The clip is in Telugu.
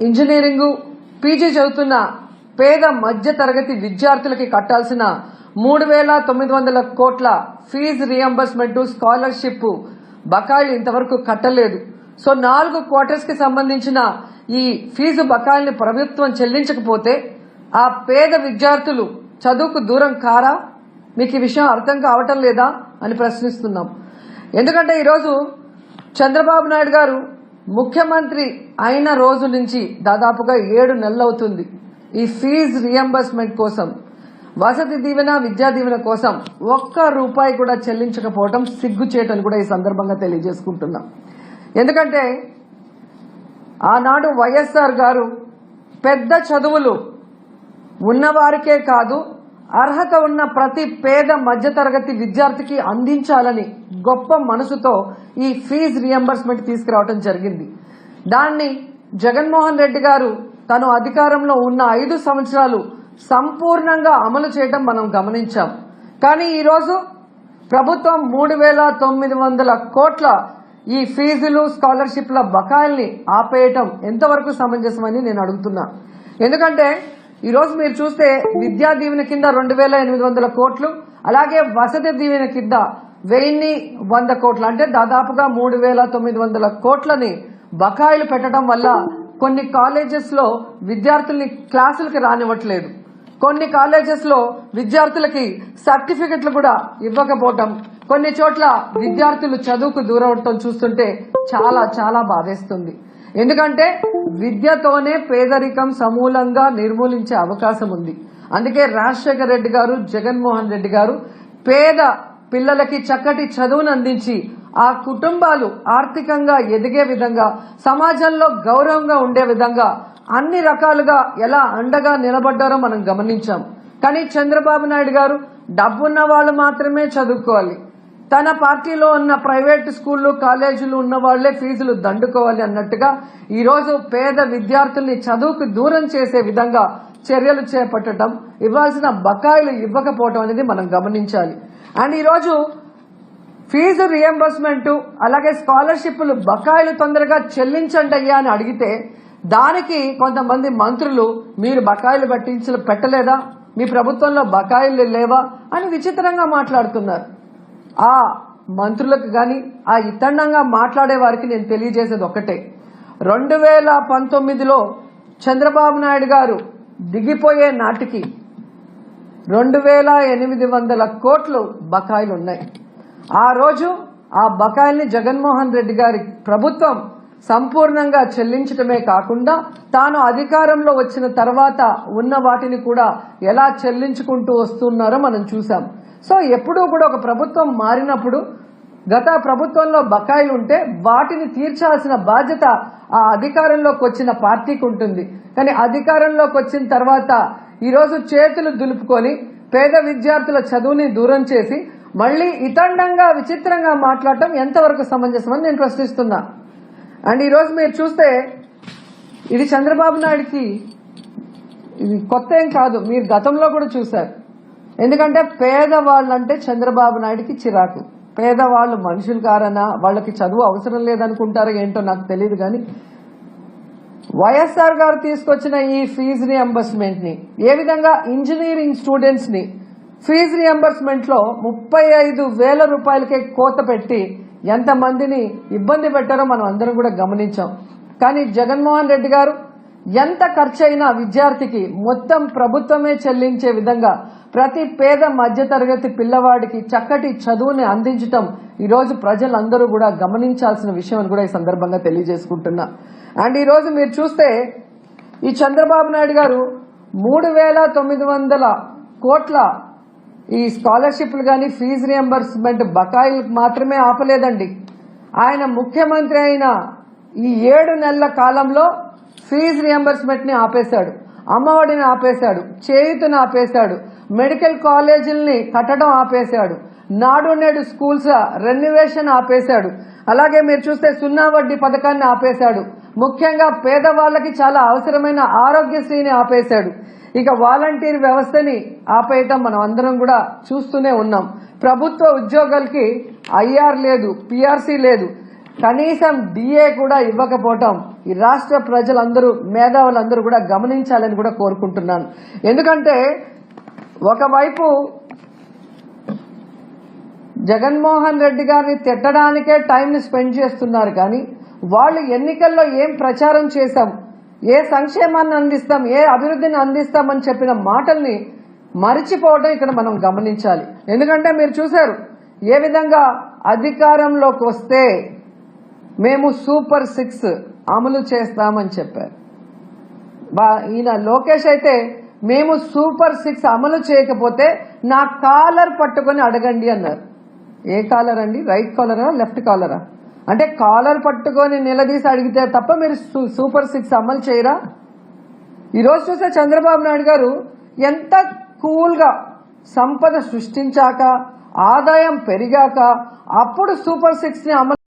ఇంజనీరింగ్ పీజీ చదువుతున్న పేద మధ్య తరగతి విద్యార్థులకి కట్టాల్సిన మూడు వేల తొమ్మిది వందల కోట్ల ఫీజు రియంబర్స్మెంట్ స్కాలర్షిప్ బకాయిలు ఇంతవరకు కట్టలేదు. సో నాలుగు క్వార్టర్స్కి సంబంధించిన ఈ ఫీజు బకాయిల్ని ప్రభుత్వం చెల్లించకపోతే ఆ పేద విద్యార్థులు చదువుకు దూరం కారా? మీకు ఈ విషయం అర్థం కావటం లేదా అని ప్రశ్నిస్తున్నాం. ఎందుకంటే ఈరోజు చంద్రబాబు నాయుడు గారు ముఖ్యమంత్రి అయిన రోజు నుంచి దాదాపుగా ఏడు నెలలు అవుతుంది ఈ ఫీజు రియంబర్స్మెంట్ కోసం వసతి దీవెన విద్యా దీవెన కోసం ఒక్క రూపాయి కూడా చెల్లించకపోవడం సిగ్గుచేటని కూడా ఈ సందర్భంగా తెలియజేసుకుంటున్నాం. ఎందుకంటే ఆనాడు వైఎస్ఆర్ గారు పెద్ద చదువులు ఉన్నవారికే కాదు అర్హత ఉన్న ప్రతి పేద మధ్యతరగతి విద్యార్థికి అందించాలని గొప్ప మనసుతో ఈ ఫీజు రియంబర్స్మెంట్ తీసుకురావడం జరిగింది. దాన్ని జగన్మోహన్ రెడ్డి గారు తను అధికారంలో ఉన్న ఐదు సంవత్సరాలు సంపూర్ణంగా అమలు చేయడం మనం గమనించాం. కానీ ఈరోజు ప్రభుత్వం మూడు వేల తొమ్మిది వందల కోట్ల ఈ ఫీజులు స్కాలర్షిప్ల బకాయిల్ని ఆపేయటం ఎంతవరకు సమంజసమని నేను అడుగుతున్నా. ఎందుకంటే ఈరోజు మీరు చూస్తే విద్యా దీవెన కింద రెండు వేల ఎనిమిది వందల కోట్లు అలాగే వసతి దీవెన కింద వెయ్యిన్ని వంద కోట్లు అంటే దాదాపుగా మూడు వేల తొమ్మిది వందల కోట్లని బకాయిలు పెట్టడం వల్ల కొన్ని కాలేజెస్లో విద్యార్థుల్ని క్లాసులకి రానివ్వట్లేదు. కొన్ని కాలేజెస్లో విద్యార్థులకి సర్టిఫికెట్లు కూడా ఇవ్వకపోవటం కొన్ని చోట్ల విద్యార్థులు చదువుకు దూరవటం చూస్తుంటే చాలా చాలా బాధేస్తుంది. ఎందుకంటే విద్యతోనే పేదరికం సమూలంగా నిర్మూలించే అవకాశం ఉంది. అందుకే రాజశేఖర రెడ్డి గారు జగన్మోహన్ రెడ్డి గారు పేద పిల్లలకి చక్కటి చదువును అందించి ఆ కుటుంబాలు ఆర్థికంగా ఎదిగే విధంగా సమాజంలో గౌరవంగా ఉండే విధంగా అన్ని రకాలుగా ఎలా అండగా నిలబడ్డారో మనం గమనించాం. కానీ చంద్రబాబు నాయుడు గారు డబ్బున్న వాళ్ళు మాత్రమే చదువుకోవాలి. తన పార్టీలో ఉన్న ప్రైవేట్ స్కూళ్ళు కాలేజీలు ఉన్న వాళ్ళే ఫీజులు దండుకోవాలి అన్నట్టుగా ఈరోజు పేద విద్యార్థుల్ని చదువుకు దూరం చేసే విధంగా చర్యలు చేపట్టడం ఇవ్వాల్సిన బకాయిలు ఇవ్వకపోవడం అనేది మనం గమనించాలి. అండ్ ఈరోజు ఫీజు రియంబర్స్మెంట్ అలాగే స్కాలర్షిప్లు బకాయిలు తొందరగా చెల్లించండి అయ్యా అని అడిగితే దానికి కొంతమంది మంత్రులు మీరు బకాయిలు పట్టించ పెట్టలేదా? మీ ప్రభుత్వంలో బకాయిలు లేవా? అని విచిత్రంగా మాట్లాడుతున్నారు. ఆ మంత్రులకు కానీ ఆ ఇతండంగా మాట్లాడే వారికి నేను తెలియజేసేది ఒక్కటే. రెండు వేల పంతొమ్మిదిలో చంద్రబాబు నాయుడు గారు దిగిపోయే నాటికి రెండు వేల ఎనిమిది వందల కోట్లు బకాయిలు ఉన్నాయి ఆ రోజు ఆ బకాయిల్ని జగన్మోహన్ రెడ్డి గారి ప్రభుత్వం సంపూర్ణంగా చెల్లించడమే కాకుండా తాను అధికారంలో వచ్చిన తర్వాత ఉన్న వాటిని కూడా ఎలా చెల్లించుకుంటూ వస్తున్నారో మనం చూసాం సో ఎప్పుడూ కూడా ఒక ప్రభుత్వం మారినప్పుడు గత ప్రభుత్వంలో బకాయిలు ఉంటే వాటిని తీర్చాల్సిన బాధ్యత ఆ అధికారంలోకి వచ్చిన పార్టీకి ఉంటుంది. కానీ అధికారంలోకి వచ్చిన తర్వాత ఈరోజు చేతులు దులుపుకొని పేద విద్యార్థుల చదువుని దూరం చేసి మళ్ళీ ఇతండంగా విచిత్రంగా మాట్లాడటం ఎంతవరకు సమంజసమని నేను ప్రశ్నిస్తున్నా. అండ్ ఈరోజు మీరు చూస్తే ఇది చంద్రబాబు నాయుడికి ఇది కొత్త ఏం కాదు. మీరు గతంలో కూడా చూశారు. ఎందుకంటే పేదవాళ్ళంటే చంద్రబాబు నాయుడికి చిరాకు. పేదవాళ్ళు మనుషులు కారనా? వాళ్ళకి చదువు అవసరం లేదనుకుంటారో ఏంటో నాకు తెలియదు కానీ వైఎస్ఆర్ గారు తీసుకొచ్చిన ఈ ఫీజు రియంబర్స్మెంట్ని ఏ విధంగా ఇంజనీరింగ్ స్టూడెంట్స్ని ఫీజు రియంబర్స్మెంట్లో ముప్పై ఐదు వేల రూపాయలకే కోత పెట్టి ఎంత మందిని ఇబ్బంది పెట్టారో మనం అందరం కూడా గమనించాం. కానీ జగన్మోహన్ రెడ్డి గారు ఎంత ఖర్చయినా విద్యార్థికి మొత్తం ప్రభుత్వమే చెల్లించే విధంగా ప్రతి పేద మధ్యతరగతి పిల్లవాడికి చక్కటి చదువుని అందించటం ఈరోజు ప్రజలందరూ కూడా గమనించాల్సిన విషయం అని కూడా ఈ సందర్భంగా తెలియజేసుకుంటున్నా. అండ్ ఈరోజు మీరు చూస్తే ఈ చంద్రబాబు నాయుడు గారు మూడు వేల తొమ్మిది వందల కోట్ల ఈ స్కాలర్షిప్లు కానీ ఫీజు రియంబర్స్మెంట్ బకాయిలు మాత్రమే ఆపలేదండి. ఆయన ముఖ్యమంత్రి అయిన ఈ ఏడు నెలల కాలంలో ఫీజు రియంబర్స్మెంట్ని ఆపేశాడు. అమ్మఒడిని ఆపేశాడు. చేయుతను ఆపేశాడు. మెడికల్ కాలేజీల్ని కట్టడం ఆపేశాడు. నాడు నేడు స్కూల్స్ రెన్యువేషన్ ఆపేశాడు. అలాగే మీరు చూస్తే సున్నా వడ్డీ పథకాన్ని ఆపేశాడు. ముఖ్యంగా పేదవాళ్ళకి చాలా అవసరమైన ఆరోగ్యశ్రీని ఆపేశాడు. ఇక వాలంటీర్ వ్యవస్థని ఆపేయటం మనం అందరం కూడా చూస్తూనే ఉన్నాం. ప్రభుత్వ ఉద్యోగులకి ఐఆర్ లేదు పిఆర్సీ లేదు. కనీసం డిఏ కూడా ఇవ్వకపోవటం ఈ రాష్ట్ర ప్రజలందరూ మేధావులందరూ కూడా గమనించాలని కూడా కోరుకుంటున్నాను. ఎందుకంటే ఒకవైపు జగన్మోహన్ రెడ్డి గారిని తిట్టడానికే టైంని స్పెండ్ చేస్తున్నారు కానీ వాళ్ళు ఎన్నికల్లో ఏం ప్రచారం చేశాం ఏ సంక్షేమాన్ని అందిస్తాం ఏ అభివృద్ధిని అందిస్తామని చెప్పిన మాటల్ని మరిచిపోవడం ఇక్కడ మనం గమనించాలి. ఎందుకంటే మీరు చూశారు ఏ విధంగా అధికారంలోకి వస్తే మేము సూపర్ సిక్స్ అమలు చేస్తామని చెప్పారు. బా ఈయన లోకేష్ అయితే మేము సూపర్ సిక్స్ అమలు చేయకపోతే నా కాలర్ పట్టుకొని అడగండి అన్నారు. ఏ కాలర్ అండి? రైట్ కాలరా లెఫ్ట్ కాలరా? అంటే కాలర్ పట్టుకొని నిలదీసి అడిగితే తప్ప మీరు సూ- సూపర్ సిక్స్ అమలు చేయరా? ఈరోజు చూస్తే చంద్రబాబు నాయుడు గారు ఎంత కూల్గా సంపద సృష్టించాక ఆదాయం పెరిగాక అప్పుడు సూపర్ సిక్స్ని అమలు